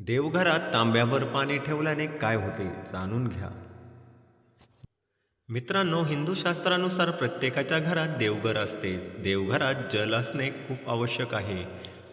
देवघरात तांब्यावर पाणी ठेवल्याने काय होते जाणून घ्या. मित्रांनो हिंदू शास्त्रानुसार प्रत्येकाच्या घरात देवघर असतेच. देवघरात जल असणे खूप आवश्यक आहे.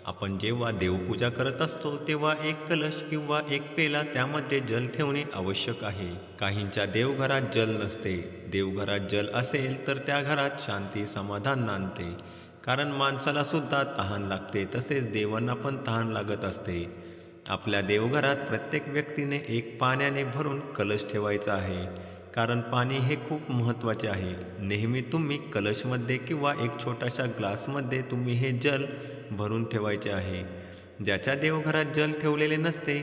आपण जेव्हा देवपूजा करत असतो तेव्हा एक कलश किंवा एक पेला त्यामध्ये जल ठेवणे आवश्यक आहे. काहींच्या देवघरात जल नसते. देवघरात जल असेल तर त्या घरात शांती समाधान नांदते. कारण माणसाला सुद्धा तहान लागते तसेच देवांना पण तहान लागत असते. आपल्या देवघरात प्रत्येक व्यक्तीने एक पाण्याने भरून कलश ठेवायचा आहे. कारण पाणी हे खूप महत्त्वाचे आहे. नेहमी तुम्ही कलशमध्ये किंवा एक छोट्याशा ग्लासमध्ये तुम्ही हे जल भरून ठेवायचे आहे. ज्याच्या देवघरात जल ठेवलेले नसते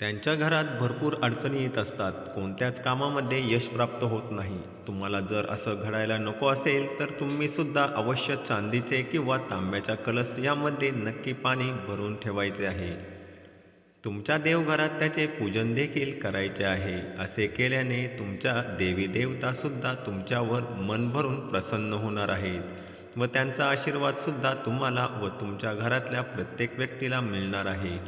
त्यांच्या घरात भरपूर अडचणी येत असतात. कोणत्याच कामामध्ये यश प्राप्त होत नाही. तुम्हाला जर असं घडायला नको असेल तर तुम्ही सुद्धा अवश्य चांदीचे किंवा तांब्याच्या कलश यामध्ये नक्की पाणी भरून ठेवायचे आहे. तुमच्या देवघरात त्याचे पूजन देखील करायचे आहे. असे केल्याने तुमच्या देवी देवतासुद्धा तुमच्यावर मन भरून प्रसन्न होणार आहेत व त्यांचा आशीर्वादसुद्धा तुम्हाला व तुमच्या घरातल्या प्रत्येक व्यक्तीला मिळणार आहे.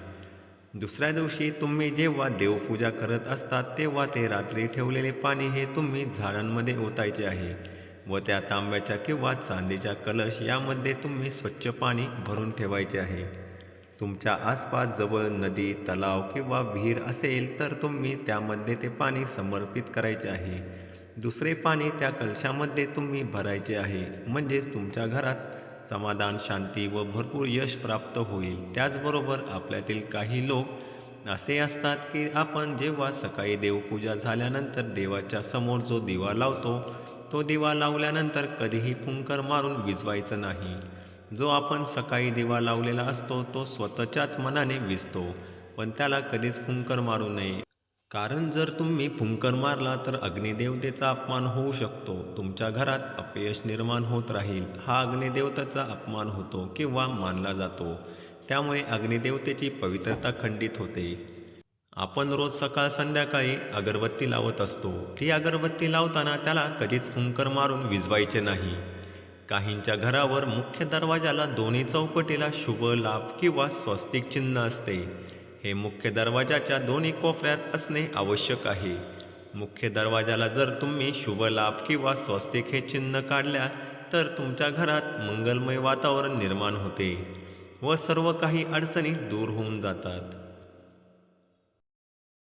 दुसऱ्या दिवशी तुम्ही जेव्हा देवपूजा करत असतात तेव्हा ते रात्री ठेवलेले पाणी हे तुम्ही झाडांमध्ये ओतायचे आहे व त्या तांब्याच्या किंवा चांदीच्या कलश यामध्ये तुम्ही स्वच्छ पाणी भरून ठेवायचे आहे. तुमच्या आसपास जवळ नदी तलाव किंवा विहीर असेल तर तुम्ही त्यामध्ये ते पाणी समर्पित करायचे आहे. दुसरे पाणी त्या कलशामध्ये तुम्ही भरायचे आहे. म्हणजेच तुमच्या घरात समाधान शांती व भरपूर यश प्राप्त होईल. त्याचबरोबर आपल्यातील काही लोक असे असतात की आपण जेव्हा सकाळी देवपूजा झाल्यानंतर देवाच्या समोर जो दिवा लावतो तो दिवा लावल्यानंतर कधीही फुंकर मारून विजवायचं नाही. जो आपण सकाळी दिवा लावलेला असतो तो स्वतःच्याच मनाने विजतो पण त्याला कधीच फुंकर मारू नये. कारण जर तुम्ही फुंकर मारला तर अग्निदेवतेचा अपमान होऊ शकतो. तुमच्या घरात अपयश निर्माण होत राहील. हा अग्निदेवतेचा अपमान होतो किंवा मानला जातो. त्यामुळे अग्निदेवतेची पवित्रता खंडित होते. आपण रोज सकाळ संध्याकाळी अगरबत्ती लावत असतो. ती अगरबत्ती लावताना त्याला कधीच फुंकर मारून विजवायचे नाही. काहींच्या घरावर मुख्य दरवाजाला दोन्ही चौकटीला शुभ लाभ किंवा स्वस्तिक चिन्ह असते. हे मुख्य दरवाजाच्या दोन्ही कोपऱ्यात असणे आवश्यक आहे. मुख्य दरवाजाला जर तुम्ही शुभ लाभ किंवा स्वस्तिक हे चिन्ह काढल्या तर तुमच्या घरात मंगलमय वातावरण निर्माण होते व सर्व काही अडचणी दूर होऊन जातात.